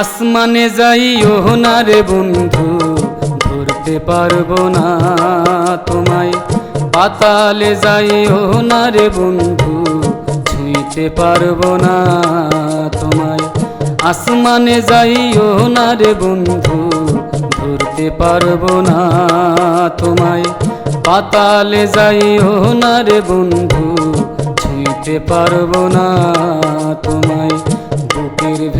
আসমানে যাইও না রে বন্ধু, ধরতে পারব না তোমায়। পাতালে যাইও না রে বন্ধু, ছুঁইতে পারব না তোমায়। আসমানে যাইও না রে বন্ধু, ধরতে পারব না তোমায়। পাতালে যাইও না রে বন্ধু, ছুঁইতে পারব না তোমায়।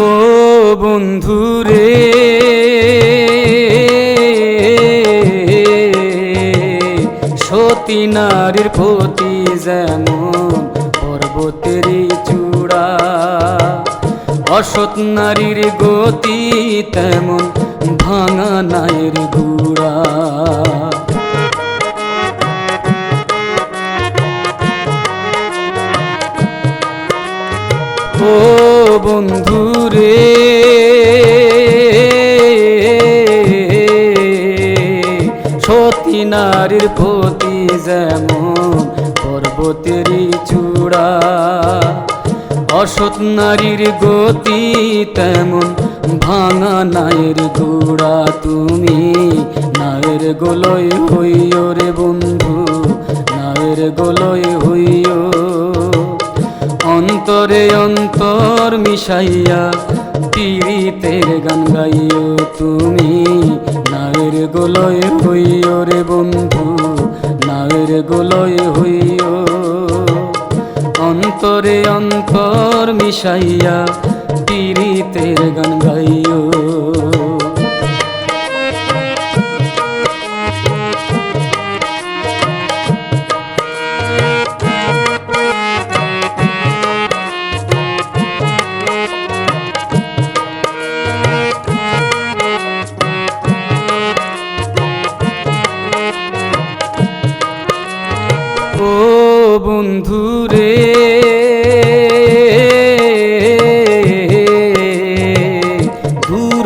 ও বন্ধু রে সতী নারীর প্রতি যেমন পর্বতেরই চূড়া, অসৎ নারীর গতি তেমন ভাঙা নায়ের গুড়া। প্রতি যেমন পর্বতেরই চূড়া, অসৎ নারীর গতি তেমন ভাঙা নায়ের গুড়া। তুমি নায়ের গোলয় হইও রে বন্ধু, নায়ের গোলয় হইও। অন্তরে অন্তর মিশাইয়া পীড়িতের গান গাইও। তুমি নায়ের গোলয় হইও রে অন্তরে অন্তর মিশাইয়া পীড়িতের গান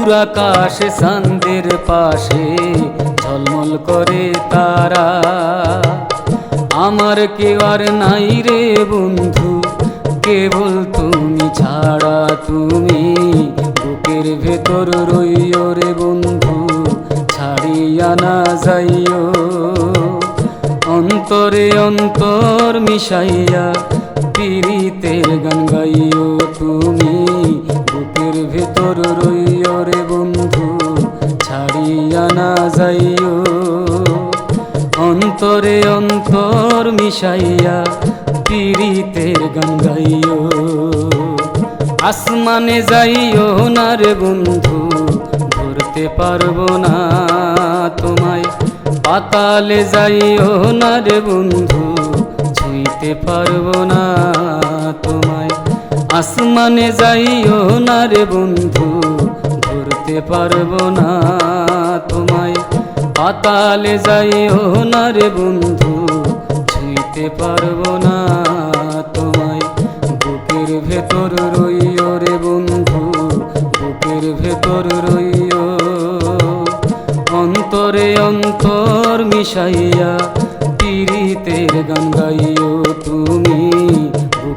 দূর আকাশ পাশে ঝলমল করে তারা। আমার কেউ আর নাই রে বন্ধু, কেবল তুমি ছাড়া তুমি। বুকের ভেতর রইও রে বন্ধু, ছাড়িয়া না যাইও। অন্তরে অন্তর মিশাইয়া পীড়িতের গান গাইও তুমি। ভেতর রইও রে বন্ধু, ছাড়িয়া না যাইও। অন্তরে অন্তর মিশাইয়া পীড়িতের গান গাইও। আসমানে যাইও না রে বন্ধু, ধরতে পারব না তোমায়। পাতালে যাইও না রে বন্ধু, ছুঁইতে পারব না তোমায়। আসমানে যাইও না রে বন্ধু, ধরতে পারব না তোমায়। পাতালে যাইও না রে বন্ধু, ছুঁইতে পারব না তোমায়। বুকের ভেতর রইও রে বন্ধু, বুকের ভেতর রইও। অন্তরে অন্তর মিশাইয়া পীড়িতের গান তুমি।